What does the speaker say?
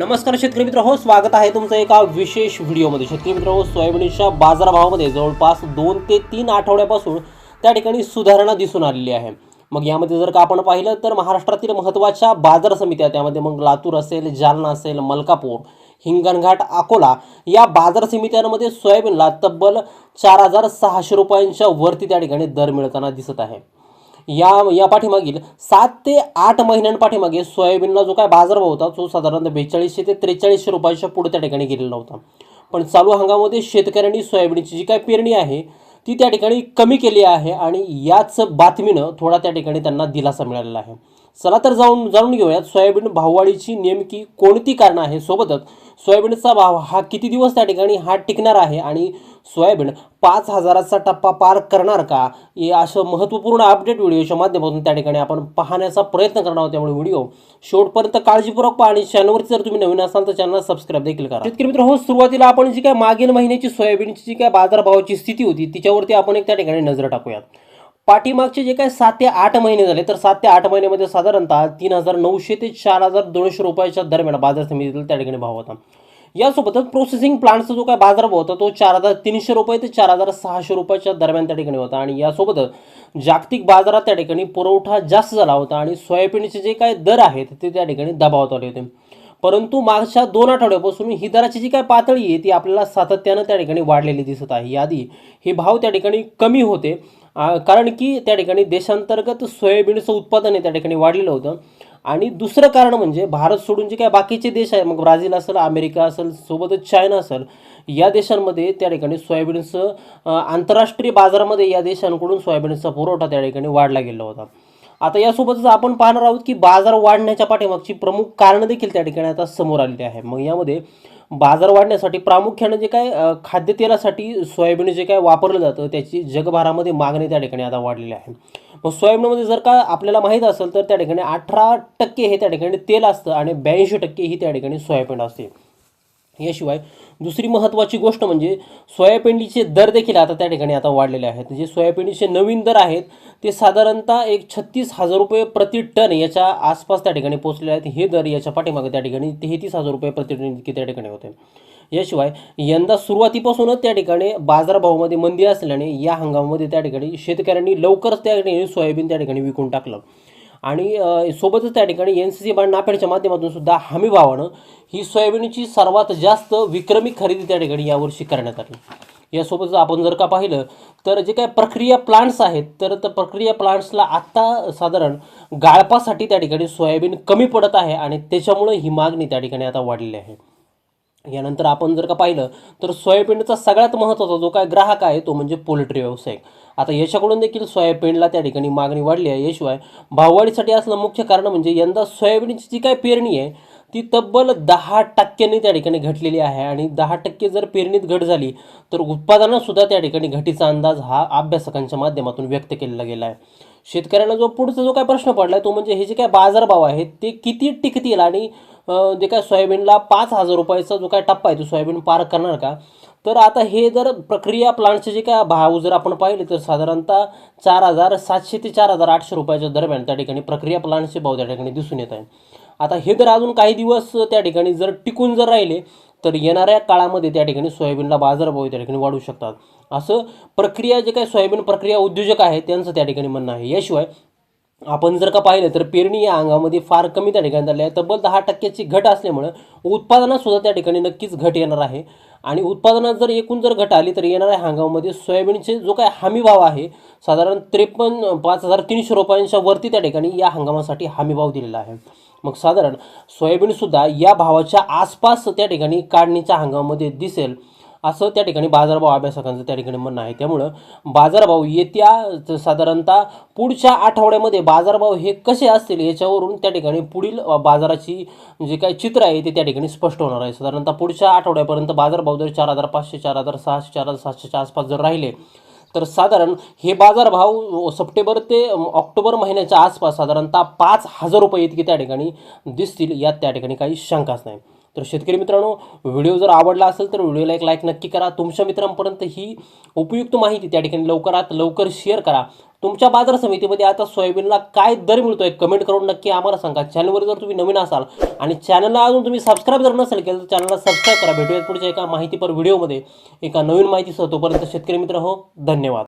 नमस्कार शेतकरी मित्र हो स्वागत आहे तुमचं एका विशेष व्हिडिओमध्ये. शेतकरी मित्र हो सोयाबीनच्या बाजारभावामध्ये जवळपास दोन ते तीन आठवड्यापासून त्या ठिकाणी सुधारणा दिसून आलेली आहे. मग यामध्ये जर का आपण पाहिलं तर महाराष्ट्रातील महत्त्वाच्या बाजार समित्या त्यामध्ये मग लातूर असेल जालना असेल मलकापूर हिंगणघाट अकोला या बाजार समित्यांमध्ये सोयाबीनला तब्बल चार हजार सहाशे रुपयांच्या वरती त्या ठिकाणी दर मिळताना दिसत आहे. या या पाठीमागील सात ते आठ महिन्यांपाठीमागे सोयाबीनला जो काय बाजारभाव होता तो साधारणतः बेचाळीसशे ते त्रेचाळीसशे रुपयाच्या पुढे त्या ठिकाणी गेलेला होता. पण चालू हंगामामध्ये शेतकऱ्यांनी सोयाबीनची जी काय पेरणी आहे ती त्या ठिकाणी कमी केली आहे आणि याच बातमीनं थोडा त्या ठिकाणी त्यांना दिलासा मिळालेला आहे. चला तर जाऊन जाणून घेऊयात सोयाबीन भाववाढीची नेमकी कोणती कारणं आहे सोबतच सोयाबीनचा भाव हा किती दिवस त्या ठिकाणी हा टिकणार आहे आणि सोयाबीन पाच हजाराचा टप्पा पार करणार का? हे असं महत्त्वपूर्ण अपडेट व्हिडिओच्या माध्यमातून त्या ठिकाणी आपण पाहण्याचा प्रयत्न करणार आहोत त्यामुळे व्हिडिओ शेवटपर्यंत काळजीपूर्वक पहा आणि चॅनलवरती जर तुम्ही नवीन असाल तर चॅनल सबस्क्राईब देखील करा. शेतकरी मित्र हो सुरुवातीला आपण जी काय मागील महिन्याची सोयाबीनची जी काय बाजारभावाची स्थिती होती तिच्यावरती आपण एक त्या ठिकाणी नजर टाकूयात. पाठीमागचे जे काही सात ते आठ महिने झाले तर सात ते आठ महिन्यामध्ये साधारणतः तीन हजार नऊशे ते चार हजार दोनशे रुपयाच्या दरम्यान बाजार समितीतील त्या ठिकाणी भाव होता. यासोबतच प्रोसेसिंग प्लांटचा जो काय बाजारभाव होता तो चार हजार तीनशे रुपये ते चार हजार सहाशे रुपयाच्या दरम्यान त्या ठिकाणी होता. आणि यासोबतच जागतिक बाजारात त्या ठिकाणी पुरवठा जास्त झाला होता आणि सोयाबीनचे जे काय दर आहेत ते त्या ठिकाणी दबावत आले होते. परंतु मागच्या दोन आठवड्यापासून ही दराची जी काय पातळी आहे ती आपल्याला सातत्यानं त्या ठिकाणी वाढलेली दिसत आहे. याआधी हे भाव त्या ठिकाणी कमी होते. कारण की त्या ठिकाणी देशांतर्गत सोयाबीनचं उत्पादन आहे त्या ठिकाणी वाढलेलं होतं. आणि दुसरं कारण म्हणजे भारत सोडून जे काय बाकीचे देश आहे मग ब्राझील असेल अमेरिका असेल सोबतच चायना असेल या देशांमध्ये त्या ठिकाणी सोयाबीनचं आंतरराष्ट्रीय बाजारामध्ये या देशांकडून सोयाबीनचा पुरवठा त्या ठिकाणी वाढला गेला होता. आता यासोबतच आपण पाहणार आहोत की बाजार वाढण्याच्या पाठीमागची प्रमुख कारणं देखील त्या ठिकाणी आता समोर आलेली आहे मग यामध्ये बाजार वाढण्यासाठी प्रामुख्याने जे काय खाद्यतेलासाठी सोयाबीन जे काय वापरलं जातं त्याची जगभरामध्ये मागणी त्या ठिकाणी आता वाढलेली आहे. मग सोयाबीनमध्ये जर का आपल्याला माहीत असेल तर त्या ठिकाणी अठरा टक्के हे त्या ठिकाणी तेल असतं आणि ब्याऐंशी टक्के ही त्या ठिकाणी सोयाबीन असते. याशिवाय दुसरी महत्त्वाची गोष्ट म्हणजे सोयाबीनचे दर देखील आता त्या ठिकाणी आता वाढलेले आहेत. जे सोयाबीनचे नवीन दर आहेत ते साधारणतः एक छत्तीस हजार रुपये प्रति टन याच्या आसपास त्या ठिकाणी पोहोचलेले आहेत. हे दर याच्या पाठीमागे त्या ठिकाणी तेहतीस हजार रुपये प्रति टन इतके त्या ठिकाणी होते. याशिवाय यंदा सुरुवातीपासूनच त्या ठिकाणी बाजारभावामध्ये मंदी असल्याने या हंगामामध्ये त्या ठिकाणी शेतकऱ्यांनी लवकरच त्या ठिकाणी सोयाबीन त्या ठिकाणी विकून टाकलं. आणि सोबतच त्या ठिकाणी एन सी सी बांड नाफेडच्या माध्यमातून सुद्धा हमीभावानं ही सोयाबीनची सर्वात जास्त विक्रमी खरेदी त्या ठिकाणी यावर्षी करण्यात आली. यासोबतच आपण जर का पाहिलं तर जे काय प्रक्रिया प्लांट्स आहेत तर त्या प्रक्रिया प्लांट्सला आत्ता साधारण गाळपासाठी त्या ठिकाणी सोयाबीन कमी पडत आहे आणि त्याच्यामुळे ही मागणी त्या ठिकाणी आता वाढलेली आहे. यानंतर आपण जर का पाहिलं तर सोयाबीनचा सगळ्यात महत्त्वाचा जो काय ग्राहक आहे तो म्हणजे पोल्ट्री व्यावसायिक. आता याच्याकडून देखील सोयाबीनला त्या ठिकाणी मागणी वाढली आहे. याशिवाय भाववाढीसाठी असलं मुख्य कारण म्हणजे यंदा सोयाबीनची जी काय पेरणी आहे ती तब्बल दहा टक्क्यांनी त्या ठिकाणी घटलेली आहे. आणि दहा टक्के जर पेरणीत घट झाली तर उत्पादनातसुद्धा त्या ठिकाणी घटीचा अंदाज हा अभ्यासकांच्या माध्यमातून व्यक्त केलेला गेला आहे. शेतकऱ्यांना जो पुढचा जो काय प्रश्न पडला तो म्हणजे हे जे काय बाजारभाव आहेत ते किती टिकतील आणि जे काय सोयाबीनला पाच हजार रुपयाचा जो काय टप्पा आहे तो सोयाबीन पार करणार का? तर आता हे जर प्रक्रिया प्लांटचे जे काय भाव जर आपण पाहिले तर साधारणतः चार हजार सातशे ते चार हजार आठशे रुपयाच्या दरम्यान त्या ठिकाणी प्रक्रिया प्लांटचे भाव त्या ठिकाणी दिसून येत आहे. आता हे जर अजून काही दिवस त्या ठिकाणी जर टिकून जर राहिले तर येणाऱ्या काळामध्ये त्या ठिकाणी सोयाबीनला बाजारभाव त्या ठिकाणी वाढू शकतात. असं प्रक्रिया जे काही सोयाबीन प्रक्रिया उद्योजक आहेत त्यांचं त्या ठिकाणी म्हणणं आहे. याशिवाय आपण जर का पाहिलं तर पेरणी या अंगामध्ये फार कमी त्या ठिकाणी झाली आहे तब्बल दहा टक्क्याची घट असल्यामुळं उत्पादनात सुद्धा त्या ठिकाणी नक्कीच घट येणार आहे. आणि उत्पादनात जर एकूण जर घट आली तर येणाऱ्या हंगामामध्ये सोयाबीनचे जो काय हमी भाव आहे साधारण त्रेपन्न पाच हजार तीनशे रुपयांच्या वरती त्या ठिकाणी या हंगामासाठी हमी भाव दिलेला आहे. मग साधारण सोयाबीनसुद्धा या भावाच्या आसपास त्या ठिकाणी काढणीच्या हंगामामध्ये दिसेल. असं त्या ठिकाणी बाजारभाव अभ्यासकांचं त्या ठिकाणी म्हणणं आहे. त्यामुळं बाजारभाव येत्या साधारणतः पुढच्या आठवड्यामध्ये बाजारभाव हे कसे असतील याच्यावरून त्या ठिकाणी पुढील बाजाराची जे काही चित्र आहे ते त्या ठिकाणी स्पष्ट होणार आहे. साधारणतः पुढच्या आठवड्यापर्यंत बाजारभाव जर चार हजार पाचशे चार हजार सहाशे चार हजार सातशेच्या आसपास जर राहिले तर साधारण हे बाजारभाव सप्टेंबर ते ऑक्टोबर महिन्याच्या आसपास साधारणतः पाच हजार रुपये इतके त्या ठिकाणी दिसतील यात त्या ठिकाणी काही शंकाच नाही. तर शेतकरी मित्रांनो व्हिडिओ जर आवडला असेल तर व्हिडिओला एक लाईक नक्की करा. तुमच्या मित्रांपर्यंत ही उपयुक्त माहिती त्या ठिकाणी लवकरात लवकर शेअर करा. तुमच्या बाजार समितीमध्ये आता सोयाबीनला काय दर मिळतोय कमेंट करून नक्की आम्हाला सांगा. चॅनलवर जर तुम्ही नवीन असाल आणि चॅनलला अजून तुम्ही सबस्क्राईब जर नसेल केलं तर चॅनलला सबस्क्राईब करा. भेटूयात पुढच्या एका माहितीपर व्हिडिओमध्ये एका नवीन माहितीसह तोपर्यंत शेतकरी मित्र हो धन्यवाद.